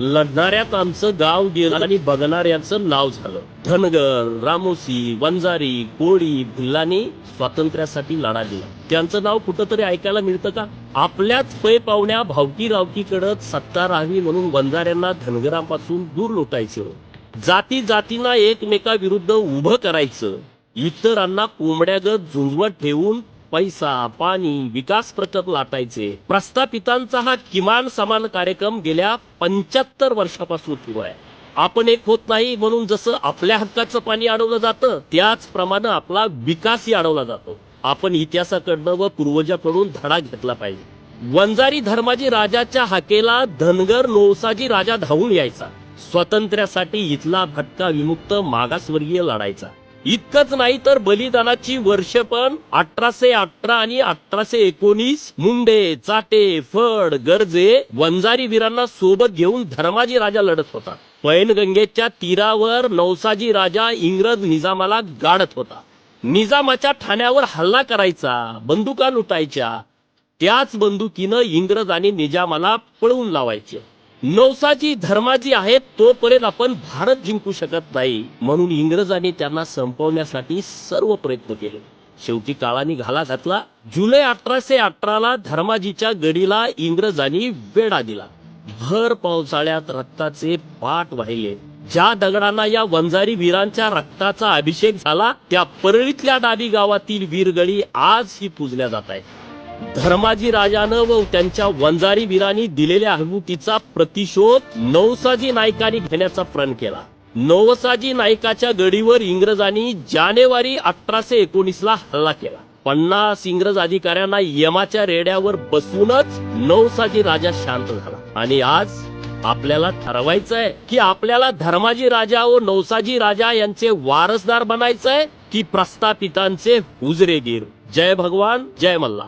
लढणाऱ्यात आमचं गाव गेलं आणि बघणाऱ्यांचं नाव झालं. धनगर रामोसी वंजारी कोळी भिल्लानी स्वातंत्र्यासाठी लढा दिला. त्यांचं नाव कुठंतरी ऐकायला मिळतं का? आपल्याच पै पाहुण्या भावकी रावकीकडं सत्ता राहावी म्हणून वंजाऱ्यांना धनगरांपासून दूर लोटायचं. जाती जातींना एकमेकाविरुद्ध उभं करायचं. इतरांना कोंबड्यागत झुंजवत ठेवून पैसा पाणी विकास प्रकल्प लाटायचे. प्रस्थापितांचा हा किमान समान कार्यक्रम गेल्या पंच्याहत्तर वर्षापासून सुरू आहे. आपण एक होत नाही म्हणून जसं आपल्या हक्काचं पाणी अडवलं जातं त्याचप्रमाणे आपला विकासही अडवला जातो. आपण इतिहासाकडनं व पूर्वजाकडून धडा घेतला पाहिजे. वंजारी धर्माजी राजाच्या हाकेला धनगर नोसाजी राजा धावून यायचा. स्वातंत्र्यासाठी इथला भटका विमुक्त मागासवर्गीय लढायचा. इतकंच नाही तर बलिदानाची वर्ष पण अठराशे अठरा आणि अठराशे एकोणीस मुंडे चाटे फड गरजे वंजारी वीरांना सोबत घेऊन धर्माजी राजा लढत होता. पैनगंगेच्या तीरावर नवसाजी राजा इंग्रज निजामाला गाडत होता. निजामाच्या ठाण्यावर हल्ला करायचा बंदुका लुटायच्या त्याच बंदुकीनं इंग्रज आणि निजामाला पळवून लावायचे. नवसाजी धर्माजी आहेत तोपर्यंत आपण भारत जिंकू शकत नाही. म्हणून इंग्रजांनी त्यांना संपवण्यासाठी सर्व प्रयत्न केले. शेवटी काळाने घाला घातला. जुलै अठराशे अठराला धर्माजीच्या गडीला इंग्रजांनी वेढा दिला. भर पावसाळ्यात रक्ताचे पाठ वाहिले. ज्या दगडांना या वंजारी वीरांच्या रक्ताचा अभिषेक झाला त्या परळीतल्या डाबी गावातील वीरगळी आजही पूजल्या जात आहे धर्माजी राजानं व त्यांच्या वंजारी वीरांनी दिलेल्या आहुतीचा प्रतिशोध नवसाजी नायकाने घेण्याचा प्रण केला. नवसाजी नायकाच्या गडीवर इंग्रजांनी जानेवारी अठराशे एकोणीस ला हल्ला केला. पन्नास इंग्रज अधिकाऱ्यांना यमाच्या रेड्यावर बसूनच नवसाजी राजा शांत झाला. आणि आज आपल्याला ठरवायचं आहे की आपल्याला धर्माजी राजा व नवसाजी राजा यांचे वारसदार बनायचंय की प्रस्थापितांचे हुजरेगीर. जय भगवान जय मल्ला